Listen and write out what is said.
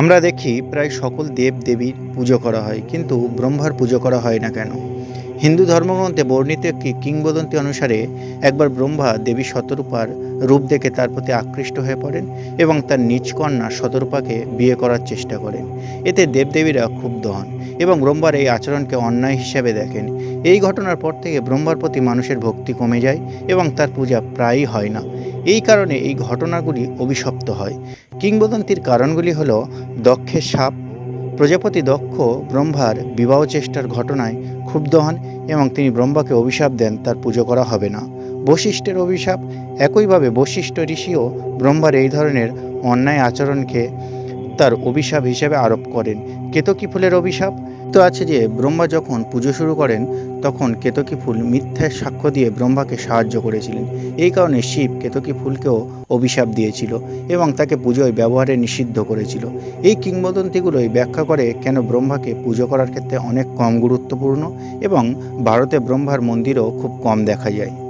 আমরা দেখি প্রায় সকল দেব দেবীর পুজো করা হয়, কিন্তু ব্রহ্মার পুজো করা হয় না কেন? হিন্দু ধর্মগ্রন্থে বর্ণিত একটি কিংবদন্তি অনুসারে একবার ব্রহ্মা দেবী শতরূপার রূপ দেখে তার প্রতি আকৃষ্ট হয়ে পড়েন এবং তার নিজ কন্যা শতরূপাকে বিয়ে করার চেষ্টা করেন। এতে দেবদেবীরা ক্ষুব্ধ হন এবং ব্রহ্মার এই আচরণকে অন্যায় হিসেবে দেখেন। এই ঘটনার পর থেকে ব্রহ্মার প্রতি মানুষের ভক্তি কমে যায় এবং তার পূজা প্রায়ই হয় না। এই কারণে এই ঘটনাগুলি অভিশপ্ত হয়। কিংবদন্তির কারণগুলি হল দক্ষের সাপ, প্রজাপতি দক্ষ, ব্রহ্মার বিবাহ চেষ্টার ঘটনায় ক্ষুব্ধ হন এবং তিনি ব্রহ্মাকে অভিশাপ দেন, তার পুজো করা হবে না। বশিষ্ঠের অভিশাপ, একইভাবে বশিষ্ঠ ঋষিও ব্রহ্মার এই ধরনের অন্যায় আচরণকে তার অভিশাপ হিসেবে আরোপ করেন। কেতকী ফুলের অভিশাপ? তো আছে যে, ব্রহ্মা যখন পুজো শুরু করেন, তখন কেতকী ফুল মিথ্যার সাক্ষ্য দিয়ে ব্রহ্মাকে সাহায্য করেছিলেন। এই কারণে শিব কেতকী ফুলকেও অভিশাপ দিয়েছিল এবং তাকে পুজোয় ব্যবহারে নিষিদ্ধ করেছিল। এই কিংবদন্তিগুলোই ব্যাখ্যা করে কেন ব্রহ্মাকে পুজো করার ক্ষেত্রে অনেক কম গুরুত্বপূর্ণ এবং ভারতে ব্রহ্মার মন্দিরও খুব কম দেখা যায়।